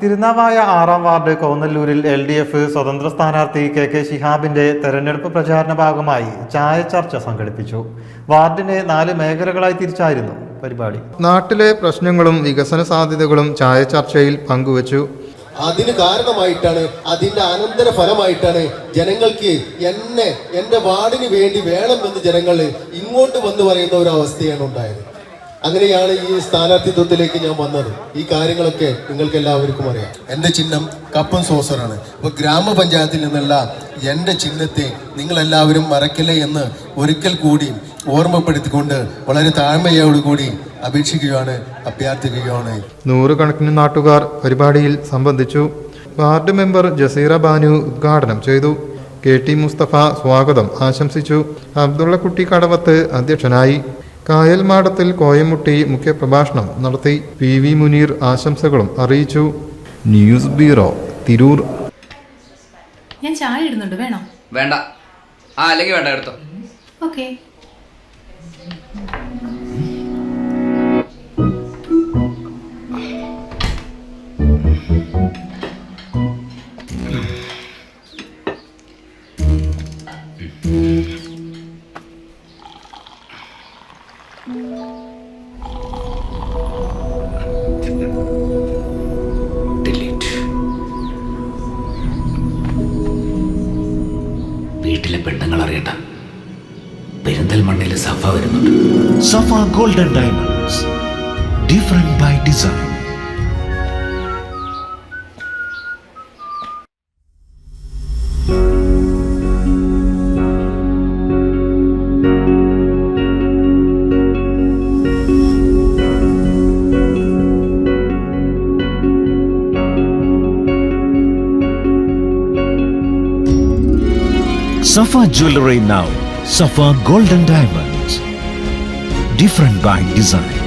തിരുനാവായ ആറാം വാർഡ് കോന്നല്ലൂരിൽ L D F സ്വതന്ത്ര സ്ഥാനാർത്ഥി കെ കെ ശിഹാബിന്റെ തെരഞ്ഞെടുപ്പ് പ്രചാരണ ഭാഗമായി ചായ ചർച്ച സംഘടിപ്പിച്ചു. വാർഡിനെ നാല് മേഖലകളായി തിരിച്ചായിരുന്നു പരിപാടി. നാട്ടിലെ പ്രശ്നങ്ങളും വികസന സാധ്യതകളും ചായ ചർച്ചയിൽ പങ്കുവച്ചു. അതിന് കാരണമായിട്ടാണ് അതിന്റെ അനന്തര ഫലമായിട്ടാണ് ജനങ്ങൾക്ക് എന്നെ എന്റെ വാർഡിന് വേണ്ടി വേണമെന്ന് ജനങ്ങൾ ഇങ്ങോട്ട് വന്ന് പറയുന്ന ഒരു അവസ്ഥയാണ് ഉണ്ടായത്. അങ്ങനെയാണ് ഈ സ്ഥാനാർത്ഥിത്വത്തിലേക്ക് ഞാൻ വന്നത്. ഈ കാര്യങ്ങളൊക്കെ നിങ്ങൾക്ക് എല്ലാവർക്കും അറിയാം. എന്റെ ചിഹ്നം കപ്പൻ സോസറാണ്. അപ്പോൾ ഗ്രാമപഞ്ചായത്തിൽ നിന്നുള്ള എന്റെ ചിഹ്നത്തെ നിങ്ങൾ എല്ലാവരും മറക്കില്ലേ എന്ന് ഒരിക്കൽ കൂടി ഓർമ്മപ്പെടുത്തിക്കൊണ്ട് വളരെ താഴ്മയോടുകൂടി അപേക്ഷിക്കുകയാണ് അഭ്യർത്ഥിക്കുകയാണ്. നൂറുകണക്കിന് നാട്ടുകാർ പരിപാടിയിൽ സംബന്ധിച്ചു. വാർഡ് മെമ്പർ ജസീറ ബാനു ഉദ്ഘാടനം ചെയ്തു. കെ ടി മുസ്തഫ സ്വാഗതം ആശംസിച്ചു. അബ്ദുള്ളക്കുട്ടി കടവത്ത് അധ്യക്ഷനായി. കായൽമാടത്തിൽ കോയമുട്ടി മുഖ്യപ്രഭാഷണം നടത്തി പി വി മുനീർ ആശംസകളും അറിയിച്ചു. News bureau Tirur. ഞാൻ ചായ ഇടുന്നുണ്ട് വേണോ? വേണ്ട. ആ അല്ലെങ്കിൽ വേണ്ട എടുത്തോ. ഓക്കെ. വീട്ടിലെ പെണ്ണുങ്ങൾ അറിയണ്ട. പെരിന്തൽമണ്ണയിൽ സഫ വരുന്നുണ്ട്. Safa golden diamonds different by design Safa Jewelry now. Safa Golden Diamonds. Different by design.